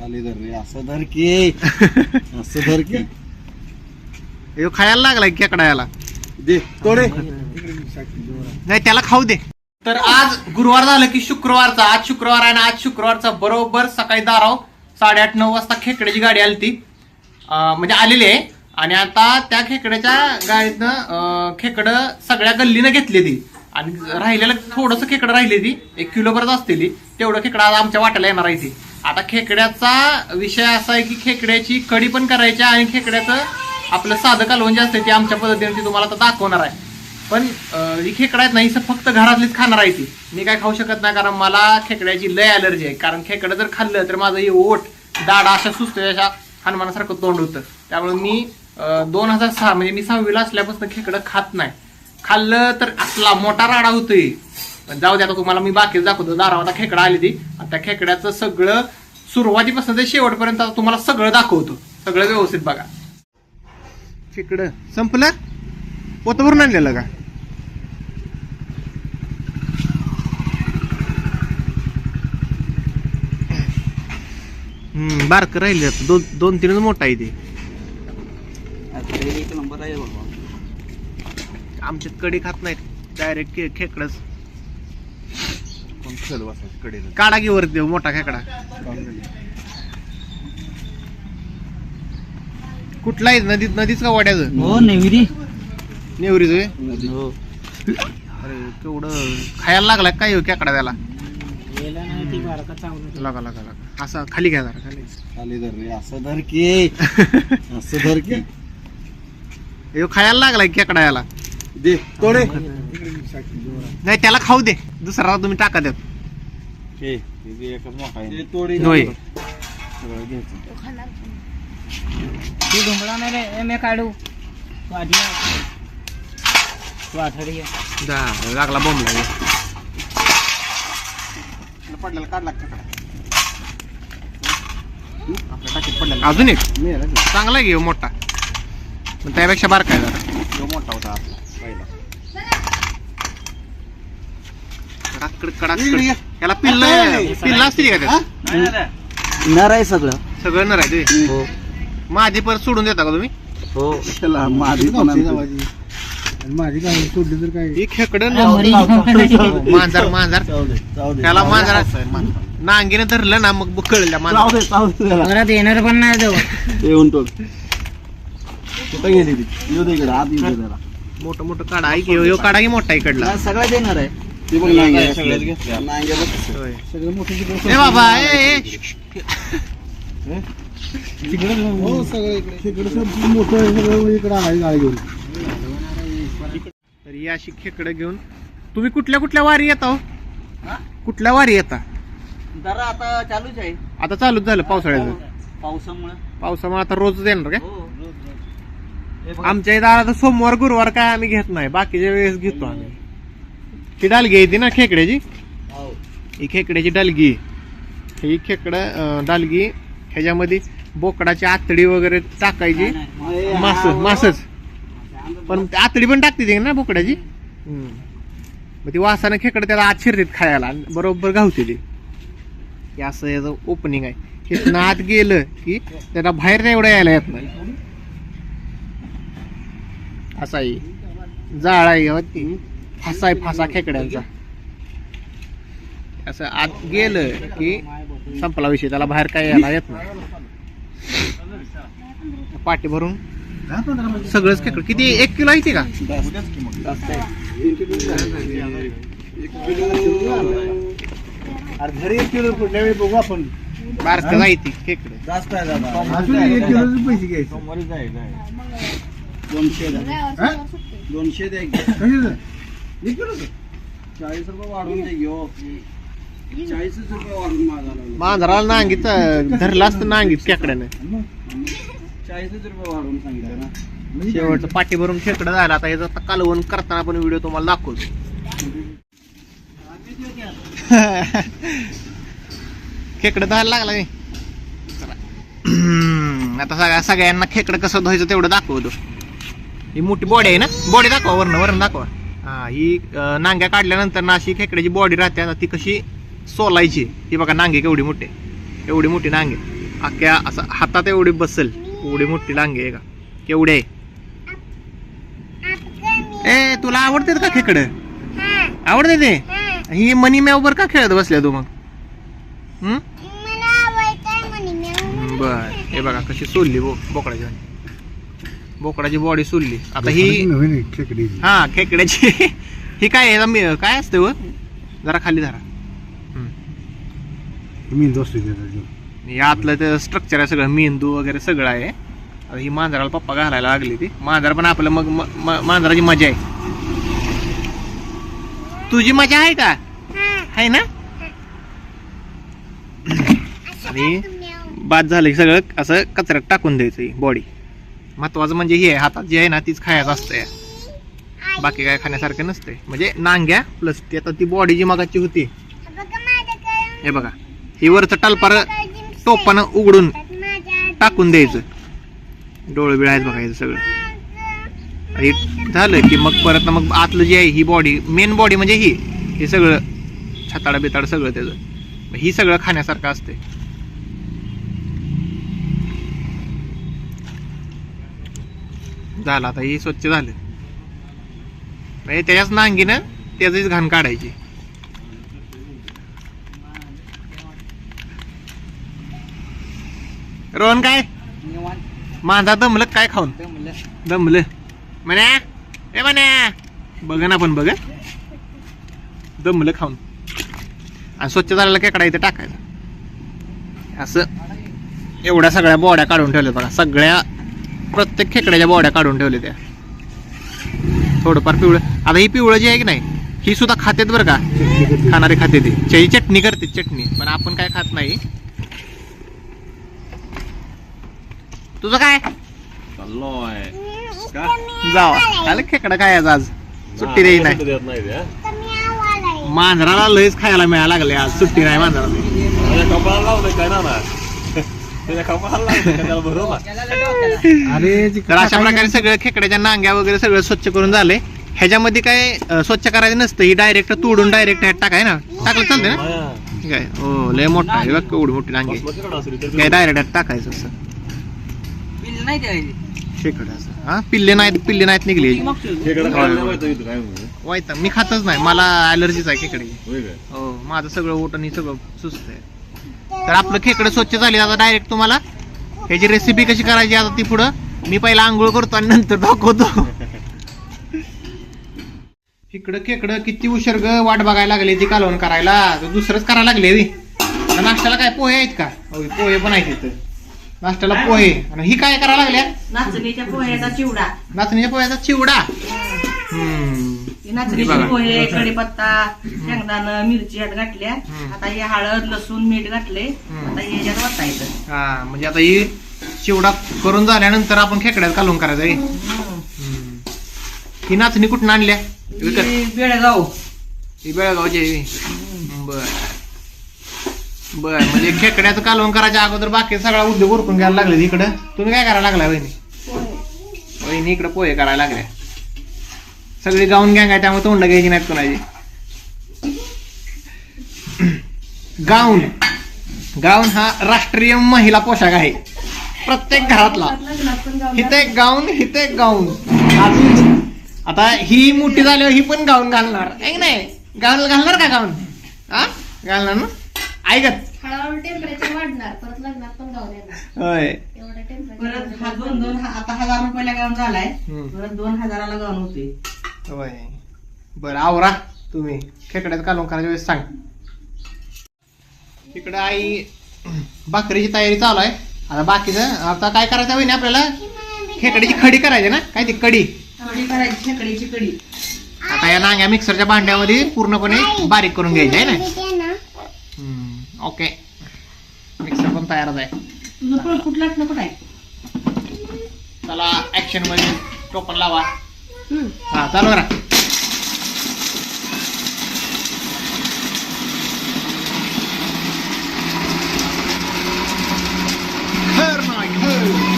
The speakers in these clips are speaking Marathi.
खाली धर रे असं धर की. असं धर की. ह्यो खायला लागलाय खेकडायला दे तोडे. नाही त्याला खाऊ दे. तर आज गुरुवार झालं की शुक्रवारचा आज शुक्रवार आहे ना आज शुक्रवारचा बरोबर सकाळी दाराव साडेआठ नऊ वाजता खेकड्याची गाडी आली ती. म्हणजे आलेली आहे. आणि आता त्या खेकड्याच्या गाडीतनं खेकडं सगळ्या गल्लीनं घेतली ती. आणि राहिलेलं थोडंसं खेकडं राहिली ती. एक किलो परत असते ती. तेवढं खेकडं आज आमच्या वाट्याला येणार आहे ती. आता खेकड्याचा विषय असा आहे की खेकड्याची कडी पण करायची आहे आणि खेकड्याचं आपलं साधं कालवण जे असते ते आमच्या पद्धतीने ती तुम्हाला आता दाखवणार आहे. पण ही खेकडा आहेत नाही फक्त घरातलीच खाणार आहे ती. मी काय खाऊ शकत नाही कारण मला खेकड्याची लय अलर्जी आहे. कारण खेकडं जर खाल्लं तर माझं हे ओठ दाडा अशा सुस्त अशा हनुमानासारखं तोंड होतं. त्यामुळे मी दोन हजार सहा म्हणजे मी सहावीला असल्यापासून खेकडं खात नाही. खाल्लं तर असला मोठा राडा होतोय. पण जाऊ द्या आता तुम्हाला मी बाकी दाखवतो. दारावाला खेकडा आली ती. आणि त्या खेकड्याचं सगळं सुरुवातीपासून ते शेवटपर्यंत आता तुम्हाला सगळं दाखवतो. सगळं व्यवस्थित बघा. खेकडं संपलं? पोत भरून आणलेलं का? हम्म बारक राहिले आता. दोन दोन तीनच मोठा आहे ते. एक नंबर आहे बाबा. आमच्यात कडी खात नाहीत. डायरेक्ट खे खेकडच बसायचं कडे काढा की वर देऊ मोठा खेकडा. कुठला आहे? नदीत नदीच का वाड्याचं? हो नेविरी. नेवरीच होय? हो. अरे केवढं खायला लागला काय हो खेकडा त्याला? गेला नाही ती बारका चांगलं लागा लागा लागा. असा खाली घ्या जरा खाली. खाली धर रे असं धर की. असं धर की. ह्यो खायला लागलाय खेकडा याला. दे तोडे. नाही त्याला खाऊ दे. दुसरा तुम्ही टाका द्या हे हे ती नाही? रे ए, मी काढू. जा, लागला बॉम्ब लागला पडलेला काढला का? आपल्या टाकीत पडलेला. अजून एक? चांगला आहे की ह्यो मोठा? पण त्यापेक्षा बारका आहे जरा. जो मोठा होता आपला. याला पिल्ल पिल्ल असतील का त्यात? नर आहे सगळं. सगळं नर आहे ते. हो. माझी परत सोडून देता का तुम्ही? हो. त्याला माझी माझी काय सोडली तर काय? ही खेकड मरी. मांजर मांजर. त्याला मांजरा नांगीने धरलं ना मग मांजर. परत येणार पण नाही जाऊ येऊन टोक कुठं गेली ती? येऊ दे इकडे. आत येऊ दे त्याला. मोठं मोठं काढा. ह्यो काढा की मोठा इकडला. सगळं देणार आहे. ती बघ नांग्या सगळ्यात घेतल्या. नांग्या बघ. कसं. होय. सगळं मोठं ए बाबा ए ए. हो? सगळं इकडे. तिकडे सगळं मोठं आहे, सगळं इकडे आहे गाडी घेऊन. तर ही अशी खेकडं घेऊन. तुम्ही कुठल्या कुठल्या वारी येता हो? कुठल्या वारी येता? जरा आता चालूच आहे. आता चालूच झालं पावसाळ्याचं. पावसामुळे. पावसामुळे आता रोज येणार काय हो आमच्या इथं आता सोमवार गुरुवार काय आम्ही घेत नाही. बाकीच्या वेळेस घेतो आम्ही. ती डालगी येते ना खेकड्याची ही. खेकड्याची डालगी. ही खेकड डालगी ह्याच्यामध्ये बोकडाची आतडी वगैरे टाकायची. मास मासच पण आतडी पण टाकते ती ना बोकडाची. मग ती वासानं खेकडं त्याला आत शिरतीत खायला बरोबर गावते ती. हे असं याचं ओपनिंग आहे. हे आत गेलं की त्याला बाहेर नाही एवढं यायला येत नाही. असा आहे. जाळ आहे हो फासा आहे फासा खेकड्यांचा. असं आत गेलं की संपला विषय त्याला बाहेर काय यायला येत नाही. पाठी भरून सगळंच खेकड. किती? एक किलो आहे ती का? घरी एक किलो पुढल्या वेळी बघू आपण. बारक आहे ती खेकड. जास्त आहे दादा. अजून एक किलोचे पैसे घ्यायचे. सोमवारी जाय जाय दोनशे? दोनशे द्या की. कशाचं? एक किलोचं? चाळीस रुपये वाढवून दे घेऊ चाळीसच रुपये वाढून मागायला मांजराला नांगीत धरला असतं नांगीत खेकड्यानं चाळीसच रुपये सांगितलं ना. शेवटचं पाठी भरून खेकडं झालं. आता याचा आता कालवण करताना पण व्हिडिओ तुम्हाला दाखवतो. खेकडं धरायला लागला नाही. आता सगळ्या सगळ्यांना खेकडं कसं धुवायचं तेवढं दाखवतो. ही मोठी बॉडी आहे ना? बॉडी दाखवा वरण वरण दाखवा. हा ही नांग्या काढल्यानंतर ना अशी खेकड्याची बॉडी राहते. आता ती कशी सोलायची? ही बघा नांगे केवढी मोठी. एवढी मोठी नांगे. अख्या असं हातात एवढी बसल एवढी मोठी आहे का? केवढी आहे? ए तुला आवडते का खेकडं? आवडते ते? ही मनी मॅवर का खेळत बसल्या तू मग? हम्म? बर हे बघा कशी सोलली बो बोकडाची वाली. बोकडाची बॉडी सोलली आता ही खेकडी. हा खेकड्याची. ही काय आहे? मी- काय असते व जरा खाली धरा. मी दोस्त त्याचा हे आतलं ते स्ट्रक्चर आहे सगळं मेंदू वगैरे सगळं आहे. आता ही मांजराला पप्पा घालायला लागली ती. मांजर पण आपलं मग म- म- मांजराची मजा आहे. तुझी मजा आहे का? आहे ना? आणि बाद झालं की सगळं असं कचऱ्यात टाकून द्यायचं ही बॉडी महत्वाचं म्हणजे हे आहे हातात जे आहे ना तीच खायचं असतंय. बाकी काय खाण्यासारखं नसतंय. म्हणजे नांग्या प्लस ती आता ती बॉडी जी मगाची होती. हे बघा. ही वरचं टालपार टोपानं उघडून टाकून द्यायचं. डोळे बिळायचं बघायचं सगळं. हे झालं की मग परत मग आतलं जे आहे ही बॉडी मेन बॉडी म्हणजे ही. हे सगळं छाताडा बिताड सगळं त्याचं. मग ही सगळं खाण्यासारखं असते झालं आता ही स्वच्छ झालं. म्हणजे त्याच्याच नांगीनं त्याचीच घाण काढायची. रोहन काय? माझा दमलं काय खाऊन? दमलं. म्हण्या ए म्हण्या बघ ना पण बघ. दमलं खाऊन. आणि स्वच्छ झालेला केकडा इथे टाकायचा. असं. एवढ्या सगळ्या बॉड्या काढून ठेवल्या बघा सगळ्या प्रत्येक खेकड्याच्या बॉड्या काढून ठेवल्या त्या. थोडंफार पिवळं. आता ही पिवळं जी आहे की नाही ही सुद्धा खातेत बरं का? खाणारे खाते ती. त्याची चटणी करते चटणी. पण आपण काय खात नाही. तुझं काय? जावा. आलं खेकडा काय आज. सुट्टी देई नाही. देत नाही ते, हा? मांजराला लयच खायला मिळायला लागले आज. सुट्टी नाही मांजराला. काय तर अशा प्रकारे सगळं खेकड्याच्या नांग्या वगैरे सगळं स्वच्छ करून झाले. ह्याच्यामध्ये काय अं, स्वच्छ करायचं नसतं. ही डायरेक्ट तोडून डायरेक्ट ह्यात टाकाय ना? टाकलं चालतं ना? ठीक आहे. हो लय मोठा आहे बघ केवढी मोठी नांगी. आहे. काय डायरेक्ट ह्यात टाकायचं असं. बिल नाही द्यायची खेकडं असं. हा? पिल्ले नाहीत पिल्ले नाहीत निघली. काय वाईट मी खातच नाही. मला ॲलर्जीच आहे खेकडी. होय काय? हो माझं सगळं ओट आणि सगळं सुस्त आहे. तर आपलं खेकडं स्वच्छ झाली आता डायरेक्ट तुम्हाला. ह्याची रेसिपी कशी करायची आता ती पुढं. मी पहिला आंघोळ करतो आणि नंतर दाखवतो. इकडं खेकडं किती उशीर ग वाट बघायला लागली ती कालवण करायला. तर दुसरंच करायला लागले वी नाश्त्याला काय पोहे आहेत का? पोहे पण आहेत इथं. नाश्त्याला पोहे. आणि ही काय करायला लागल्या? नाचणीच्या पोह्याचा चिवडा. नाचणीच्या पोह्याचा चिवडा. हम्म. नाचणीचे. पोहे कढीपत्ता शेंगदाणं मिरची ह्यात घातल्या. हम्म. आता हे हळद लसूण मीठ घातले हम्म. आता हे ह्याच्यात वाटायचं हा म्हणजे आता ही चिवडा करून झाल्यानंतर आपण खेकड्यात कालवून करायचं आहे. हम्म. ही नाचणी कुठून आणल्या? विकत. ही बेळगाव. ही बेळगावची आहे. बर. बर म्हणजे खेकड्याचं कालवण करायच्या अगोदर बाकी सगळा उद्योग उरकून घ्यायला लागले इकडं. तुम्ही काय करायला लागलाय वहिनी? वहिनी इकडे पोहे करायला लागल्या. सगळी गाऊन गँग आहे त्यामुळे तोंड घ्यायची नाहीत कोणाची. गाऊन. गाऊन हा राष्ट्रीय महिला पोशाख आहे. प्रत्येक घरातला. हिथे एक गाऊन हिथे एक गाऊन. अजून. आता ही मोठी झाल्यावर ही पण गाऊन घालणार. आहे की नाही? गाऊन घालणार का गाऊन? हा घालणार ना? ऐकत. टेम्परेचर वाढणार. परत लग्नात पण गाऊन येणार. होय. एवढं परत हा दोन दोन हा- आता हजार रुपयाला गाऊन झालाय. परत दोन हजाराला गाऊन होते होय. बरं आवरा तुम्ही. खेकड्यात कालवून करायच्या वेळेस सांग. इकडं आई भाकरीची तयारी चालू आहे. आता बाकीचं आता काय करायचं होईना आपल्याला? खेकड्याची खडी करायची ना? काय ती कडी करायची खेकडीची कढी. आता या नांग्या मिक्सरच्या भांड्यामध्ये पूर्णपणे बारीक करून घ्यायची आहे ना? ओके. मिक्सर पण तयारच आहे. आहे? चला ऍक्शनमध्ये टोपण लावा. हा चालू करा.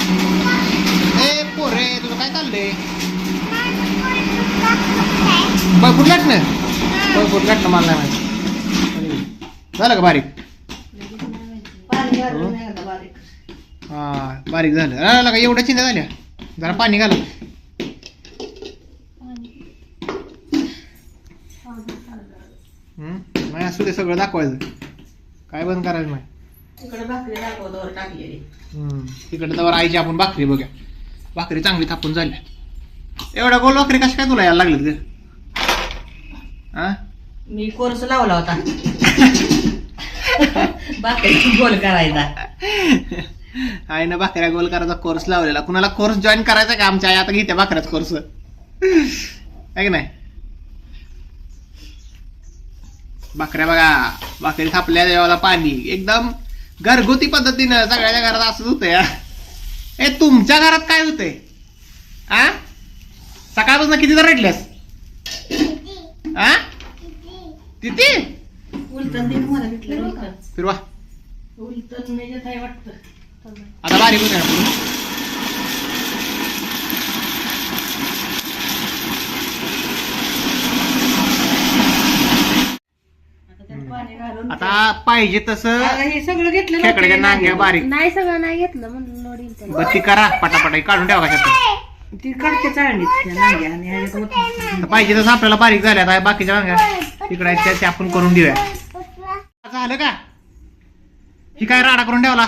ए पोरे तुझं काय चाललंय? बघ फुटलाट ना बघ फुटलाट ना मला नाही माहिती. झालं का बारीक? हा बारीक झालं. लगा एवढ्या चिंता झाल्या. जरा पाणी घाला हम्म? नाही असू दे सगळं दाखवायचं. काय बंद करायचं नाही तिकडे भाकरी दाखवतो टाकलेली. हम्म. तिकडे तर आईची आपण भाकरी बघा भाकरी चांगली थापून झाल्या. एवढ्या गोल भाकरी कशा काय तुला यायला लागलेत ग? हा मी कोर्स लावला होता. भाकरी गोल करायचा. आईनं भाकऱ्या गोल करायचा कोर्स लावलेला. कुणाला कोर्स जॉईन करायचा का आमच्या आई? आता घेते भाकऱ्याच कोर्स आहे की नाही? भाकऱ्या बघा भाकरी थापल्या देवाला पाणी. एकदम घरगुती पद्धतीनं सगळ्याच्या घरात असंच होतंय हा. ए तुमच्या घरात काय होतंय? आ? सकाळपासून किती तर रडल्यास? आ? तिथे उलटन दिन मला भेटलं उलटन फिरवा. उलटन म्हणजे काय वाटतं? आता बारीक होते ना आता त्यात आता पाहिजे तसं आता हे सगळं घेतलं खेकड्याच्या नांग्या बारीक. नाही सगळं नाही घेतलं म्हणून त्याला. बत्ती करा पटापटा काढून ठेवा कशात ती काढते चाळणीत त्या नांग्या आणि ह्याच्यात ओतून. तर पाहिजे तसं आपल्याला बारीक झाल्या आता बाकीच्या वांग्या तिकडे आहेत त्या- त्या आपण करून देऊया. झालं का? ही काय राडा करून ठेवला?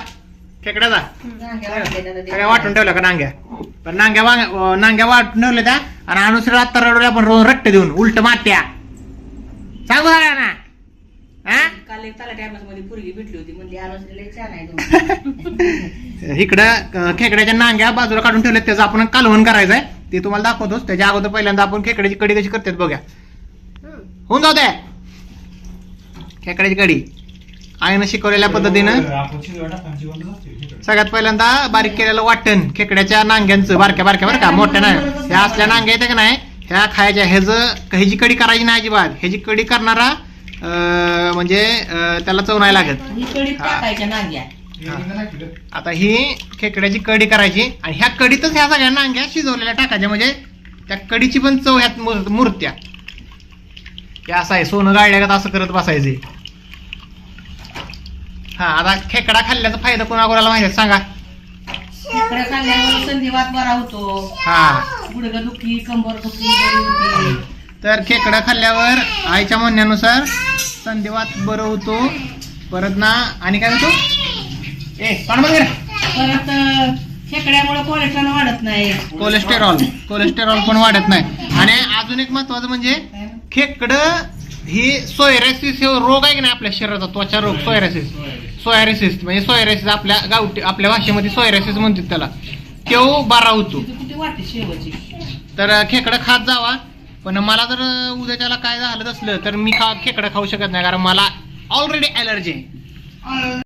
खेकड्याचा? नांग्या. सगळ्या वाटून ठेवल्या का नांग्या? पण नांग्या वांग- अं, नांग्या वाटून ठेवल्या त्या आणि अनुसर आता रडवल्या आपण रोज रट्टे देऊन उलट मात्या सांगू झाल्या ना? काल एक तलाठी मध्ये पोरगी भेटली होती. अनुसरीला छान आहे तुम्ही इकडं खेकड्याच्या नांग्या बाजूला काढून ठेवल्यात. त्याचं आपण कालवण करायचंय. ते तुम्हाला दाखवतोच. त्याच्या अगोदर पहिल्यांदा आपण खेकड्याची कडी कशी करतात बघा होऊन जाऊ दे खेकड्याची कडी. आईनं शिकवलेल्या पद्धतीनं सगळ्यात पहिल्यांदा बारीक केलेलं वाटण खेकड्याच्या नांग्यांचं बारक्या बारक्या बरं का मोठ्या नाही. ह्या असल्या नांग्या येते का नाही? ह्या खायच्या. ह्याच ह्याची कडी करायची नाही अजिबात. ह्याची कडी करणारा म्हणजे त्याला चव नाही लागत. ही कडीत टाकायच्या नांग्या. आता ही खेकड्याची कढी करायची आणि ह्या कढीतच ह्या सगळ्या नांग्या शिजवलेल्या टाकायच्या. म्हणजे त्या कढीची पण चव ह्यात मूर- मूर्त्या. हे असं आहे सोनं गाळल्यागत असं करत बसायचे. हा आता खेकडा खाल्ल्याचा फायदा कोणाकोणाला माहिती आहे? सांगा. इकडे खाल्ल्यावर संधिवात बरा होतो. हा. गुडघा दुखी कंबर दुखी बरी होती. तर खेकडा खाल्ल्यावर आईच्या म्हणण्यानुसार संधिवात बरं होतो. परत ना आणि काय होतो ए कोण परत खेकड्यामुळे कोलेस्ट्रॉल वाढत नाही. कोलेस्टेरॉल कोलेस्टेरॉल पण वाढत नाही. आणि अजून एक महत्वाचं म्हणजे खेकडं ही सोयरेसिस हे रोग आहे की नाही आपल्या शरीराचा? त्वचा रोग सोयरेसिस सोयरेसिस म्हणजे सोयरेसिस आपल्या गावठी आपल्या भाषेमध्ये सोयरेसिस म्हणतात त्याला. तो बरा होतो. तर खेकडं खात जावा. पण मला जर उद्याच्याला काय झालं असलं तर मी खा खेकडं खाऊ शकत नाही कारण मला ऑलरेडी ॲलर्जी आहे.